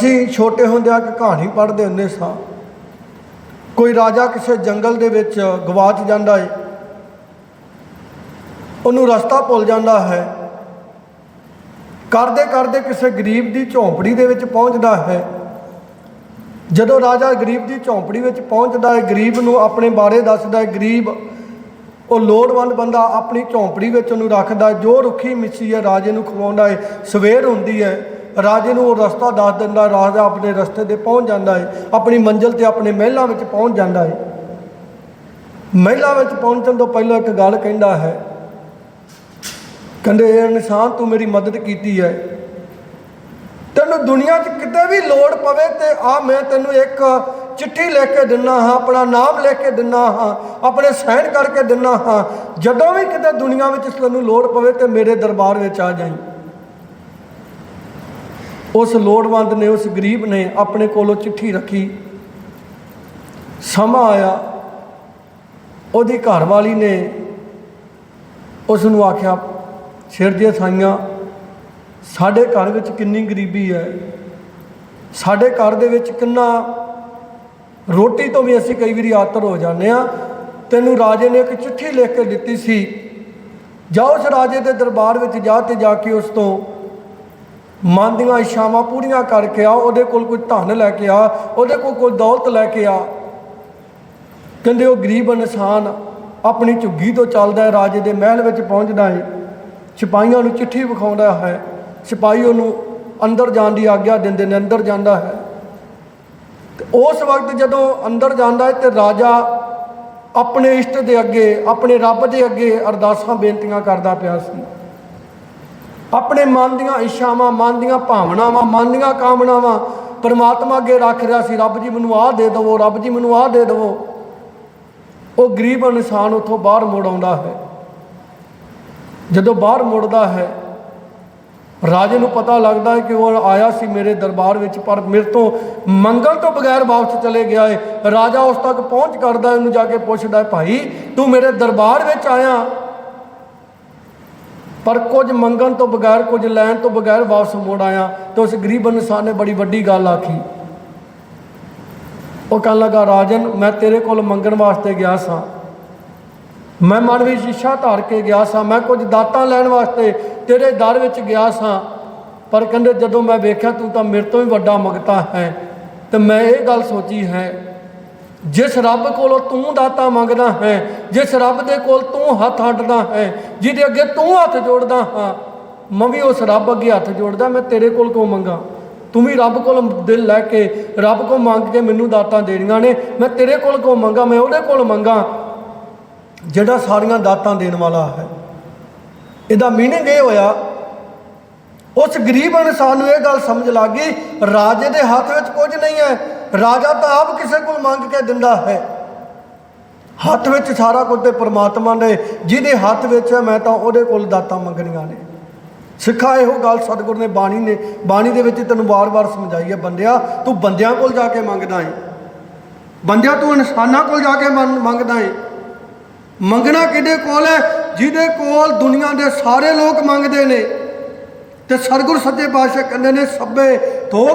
ਅਸੀਂ ਛੋਟੇ ਹੁੰਦਿਆਂ ਇੱਕ ਕਹਾਣੀ ਪੜ੍ਹਦੇ ਹੁੰਦੇ ਸਾਂ। ਕੋਈ ਰਾਜਾ ਕਿਸੇ ਜੰਗਲ ਦੇ ਵਿੱਚ ਗਵਾਚ ਜਾਂਦਾ ਹੈ ਉਹਨੂੰ ਰਸਤਾ ਭੁੱਲ ਜਾਂਦਾ ਹੈ। ਕਰਦੇ ਕਰਦੇ ਕਿਸੇ ਗਰੀਬ ਦੀ ਝੌਂਪੜੀ ਦੇ ਵਿੱਚ ਪਹੁੰਚਦਾ ਹੈ। ਜਦੋਂ ਰਾਜਾ ਗਰੀਬ ਦੀ ਝੌਂਪੜੀ ਵਿੱਚ ਪਹੁੰਚਦਾ ਹੈ ਗਰੀਬ ਨੂੰ ਆਪਣੇ ਬਾਰੇ ਦੱਸਦਾ ਹੈ ਗਰੀਬ, ਉਹ ਲੋੜਵੰਦ ਬੰਦਾ ਆਪਣੀ ਝੌਂਪੜੀ ਵਿੱਚ ਉਹਨੂੰ ਰੱਖਦਾ ਜੋ ਰੁੱਖੀ ਮਿੱਸੀ ਹੈ, ਰਾਜੇ ਨੂੰ ਖਵਾਉਂਦਾ ਹੈ ਸਵੇਰ ਹੁੰਦੀ ਹੈ। ਰਾਜੇ ਨੂੰ ਉਹ ਰਸਤਾ ਦੱਸ ਦਿੰਦਾ, ਰਾਜਾ ਆਪਣੇ ਰਸਤੇ ਤੇ ਪਹੁੰਚ ਜਾਂਦਾ ਹੈ ਆਪਣੀ ਮੰਜ਼ਿਲ ਤੇ ਆਪਣੇ ਮਹਿਲਾਂ ਵਿੱਚ ਪਹੁੰਚ ਜਾਂਦਾ ਹੈ ਮਹਿਲਾਂ ਵਿੱਚ ਪਹੁੰਚਣ ਤੋਂ ਪਹਿਲਾਂ ਇੱਕ ਗੱਲ ਕਹਿੰਦਾ ਹੈ, ਕਹਿੰਦੇ, ਇਹ ਇਨਸਾਨ ਤੂੰ ਮੇਰੀ ਮਦਦ ਕੀਤੀ ਹੈ। ਤੈਨੂੰ ਦੁਨੀਆ 'ਚ ਕਿਤੇ ਵੀ ਲੋੜ ਪਵੇ ਤੇ ਆ, ਮੈਂ ਤੈਨੂੰ ਇੱਕ ਚਿੱਠੀ ਲੈ ਕੇ ਦਿੰਨਾ ਹਾਂ, ਆਪਣਾ ਨਾਮ ਲੈ ਕੇ ਦਿੰਨਾ ਹਾਂ, ਆਪਣੇ ਸਾਈਨ ਕਰਕੇ ਦਿੰਨਾ ਹਾਂ। ਜਦੋਂ ਵੀ ਕਿਤੇ ਦੁਨੀਆ ਵਿੱਚ ਤੈਨੂੰ ਲੋੜ ਪਵੇ ਤੇ ਮੇਰੇ ਦਰਬਾਰ ਵਿੱਚ ਆ ਜਾਈਂ। ਉਸ ਲੋੜਵੰਦ ਨੇ, ਉਸ ਗਰੀਬ ਨੇ ਆਪਣੇ ਕੋਲੋਂ ਚਿੱਠੀ ਰੱਖੀ। ਸਮਾਂ ਆਇਆ। ਉਹਦੀ ਘਰਵਾਲੀ ਨੇ ਉਸ ਨੂੰ ਆਖਿਆ, ਸਿਰ ਦੀਆਂ ਸਾਈਆਂ, ਸਾਡੇ ਘਰ ਵਿੱਚ ਕਿੰਨੀ ਗਰੀਬੀ ਹੈ? ਸਾਡੇ ਘਰ ਦੇ ਵਿੱਚ ਕਿੰਨਾ ਰੋਟੀ ਤੋਂ ਵੀ ਅਸੀਂ ਕਈ ਵਾਰੀ ਆਤਰ ਹੋ ਜਾਂਦੇ ਆ ਤੈਨੂੰ ਰਾਜੇ ਨੇ ਇੱਕ ਚਿੱਠੀ ਲਿਖ ਕੇ ਦਿੱਤੀ ਸੀ। ਜਾ ਉਸ ਰਾਜੇ ਦੇ ਦਰਬਾਰ ਵਿੱਚ ਜਾ ਤੇ ਜਾ ਕੇ ਉਸ ਤੋਂ ਮਨ ਦੀਆਂ ਇਛਾਵਾਂ ਪੂਰੀਆਂ ਕਰਕੇ ਆ, ਉਹਦੇ ਕੋਲ ਕੋਈ ਧਨ ਲੈ ਕੇ ਆ, ਉਹਦੇ ਕੋਲ ਕੋਈ ਦੌਲਤ ਲੈ ਕੇ ਆ। ਕਹਿੰਦੇ ਉਹ ਗਰੀਬ ਇਨਸਾਨ ਆਪਣੀ ਝੁੱਗੀ ਤੋਂ ਚੱਲਦਾ ਹੈ, ਰਾਜੇ ਦੇ ਮਹਿਲ ਵਿੱਚ ਪਹੁੰਚਦਾ ਹੈ। ਸਿਪਾਹੀਆਂ ਨੂੰ ਚਿੱਠੀ ਵਿਖਾਉਂਦਾ ਹੈ। ਸਿਪਾਹੀ ਉਹਨੂੰ ਅੰਦਰ ਜਾਣ ਦੀ ਆਗਿਆ ਦਿੰਦੇ ਨੇ, ਅੰਦਰ ਜਾਂਦਾ ਹੈ। ਉਸ ਵਕਤ ਜਦੋਂ ਅੰਦਰ ਜਾਂਦਾ ਹੈ ਤੇ ਰਾਜਾ ਆਪਣੇ ਇਸ਼ਟ ਦੇ ਅੱਗੇ, ਆਪਣੇ ਰੱਬ ਦੇ ਅੱਗੇ ਅਰਦਾਸਾਂ ਬੇਨਤੀਆਂ ਕਰਦਾ ਪਿਆ ਸੀ। ਆਪਣੇ ਮਨ ਦੀਆਂ ਇੱਛਾਵਾਂ, ਮਨ ਦੀਆਂ ਭਾਵਨਾਵਾਂ, ਮਨ ਦੀਆਂ ਕਾਮਨਾਵਾਂ ਪਰਮਾਤਮਾ ਅੱਗੇ ਰੱਖ ਰਿਹਾ ਸੀ, ਰੱਬ ਜੀ ਮੈਨੂੰ ਆਹ ਦੇ ਦਿਵੋ, ਰੱਬ ਜੀ ਮੈਨੂੰ ਆਹ ਦੇ ਦਿਵੋ। ਉਹ ਗਰੀਬ ਇਨਸਾਨ ਉੱਥੋਂ ਬਾਹਰ ਮੁੜ ਆਉਂਦਾ ਹੈ। ਜਦੋਂ ਬਾਹਰ ਮੁੜਦਾ ਹੈ, ਰਾਜੇ ਨੂੰ ਪਤਾ ਲੱਗਦਾ ਹੈ ਕਿ ਉਹ ਆਇਆ ਸੀ ਮੇਰੇ ਦਰਬਾਰ ਵਿੱਚ, ਪਰ ਮੇਰੇ ਤੋਂ ਮੰਗਲ ਤੋਂ ਬਗੈਰ ਵਾਪਸ ਚਲੇ ਗਿਆ ਹੈ ਰਾਜਾ ਉਸ ਤੱਕ ਪਹੁੰਚ ਕਰਦਾ ਉਹਨੂੰ ਜਾ ਕੇ ਪੁੱਛਦਾ ਭਾਈ, ਤੂੰ ਮੇਰੇ ਦਰਬਾਰ ਵਿੱਚ ਆਇਆ। ਪਰ ਕੁਝ ਮੰਗਣ ਤੋਂ ਬਗੈਰ, ਕੁਝ ਲੈਣ ਤੋਂ ਬਗੈਰ ਵਾਪਸ ਮੁੜ ਆਇਆ ਤੇ ਉਸ ਗਰੀਬ ਇਨਸਾਨ ਨੇ ਬੜੀ ਵੱਡੀ ਗੱਲ ਆਖੀ। ਉਹ ਕਹਿਣ ਲੱਗਾ, ਰਾਜਨ, ਮੈਂ ਤੇਰੇ ਕੋਲ ਮੰਗਣ ਵਾਸਤੇ ਗਿਆ ਸਾਂ। ਮੈਂ ਮਨ ਵਿੱਚ ਇੱਛਾ ਧਾਰ ਕੇ ਗਿਆ ਸਾਂ। ਮੈਂ ਕੁਝ ਦਾਤਾਂ ਲੈਣ ਵਾਸਤੇ ਤੇਰੇ ਦਰ ਵਿੱਚ ਗਿਆ ਸਾਂ। ਪਰ ਕਹਿੰਦੇ, ਜਦੋਂ ਮੈਂ ਵੇਖਿਆ ਤੂੰ ਤਾਂ ਮੇਰੇ ਤੋਂ ਵੀ ਵੱਡਾ ਮੰਗਤਾ ਹੈ ਤੇ ਮੈਂ ਇਹ ਗੱਲ ਸੋਚੀ ਹੈ ਜਿਸ ਰੱਬ ਕੋਲੋਂ ਤੂੰ ਦਾਤਾ ਮੰਗਦਾ ਹੈ, ਜਿਸ ਰੱਬ ਦੇ ਕੋਲ ਤੂੰ ਹੱਥ ਅੱਡਦਾ ਹੈ, ਜਿਹਦੇ ਅੱਗੇ ਤੂੰ ਹੱਥ ਜੋੜਦਾ ਹਾਂ, ਮੈਂ ਵੀ ਉਸ ਰੱਬ ਅੱਗੇ ਹੱਥ ਜੋੜਦਾ, ਮੈਂ ਤੇਰੇ ਕੋਲ ਕਿਉਂ ਮੰਗਾ? ਤੂੰ ਵੀ ਰੱਬ ਕੋਲ ਦਿਲ ਲੈ ਕੇ ਰੱਬ ਕੋਲ ਮੰਗ ਕੇ ਮੈਨੂੰ ਦਾਤਾਂ ਦੇਣੀਆਂ ਨੇ, ਮੈਂ ਤੇਰੇ ਕੋਲ ਕਿਉਂ ਮੰਗਾ? ਮੈਂ ਉਹਦੇ ਕੋਲ ਮੰਗਾ, ਜਿਹੜਾ ਸਾਰੀਆਂ ਦਾਤਾਂ ਦੇਣ ਵਾਲਾ ਹੈ। ਇਹਦਾ ਮੀਨਿੰਗ ਇਹ ਹੋਇਆ, ਉਸ ਗਰੀਬ ਇਨਸਾਨ ਨੂੰ ਇਹ ਗੱਲ ਸਮਝ ਲੱਗ ਗਈ, ਰਾਜੇ ਦੇ ਹੱਥ ਵਿੱਚ ਕੁਝ ਨਹੀਂ ਹੈ ਰਾਜਾ ਤਾਂ ਆਪ ਕਿਸੇ ਕੋਲ ਮੰਗ ਕੇ ਦਿੰਦਾ ਹੈ। ਹੱਥ ਵਿੱਚ ਸਾਰਾ ਕੁਝ ਤੇ ਪ੍ਰਮਾਤਮਾ ਨੇ, ਜਿਹਦੇ ਹੱਥ ਵਿੱਚ ਹੈ, ਮੈਂ ਤਾਂ ਉਹਦੇ ਕੋਲ ਦਾਤਾਂ ਮੰਗਣੀਆਂ ਨੇ। ਸਿੱਖਾ ਇਹੋ ਗੱਲ ਸਤਿਗੁਰ ਨੇ ਬਾਣੀ ਨੇ, ਬਾਣੀ ਦੇ ਵਿੱਚ ਤੈਨੂੰ ਵਾਰ-ਵਾਰ ਸਮਝਾਈ ਹੈ, ਬੰਦਿਆ, ਤੂੰ ਬੰਦਿਆਂ ਕੋਲ ਜਾ ਕੇ ਮੰਗਦਾ ਹੈ ਬੰਦਿਆ, ਤੂੰ ਇਨਸਾਨਾਂ ਕੋਲ ਜਾ ਕੇ ਮੰਗ- ਮੰਗਦਾ ਹੈ ਮੰਗਣਾ ਕਿਹਦੇ ਕੋਲ ਹੈ? ਜਿਹਦੇ ਕੋਲ ਦੁਨੀਆ ਦੇ ਸਾਰੇ ਲੋਕ ਮੰਗਦੇ ਨੇ। ਤੇ ਸਰਗੁਰ ਸੱਚੇ ਪਾਤਸ਼ਾਹ ਕਹਿੰਦੇ ਨੇ, ਸਭੇ ਥੋ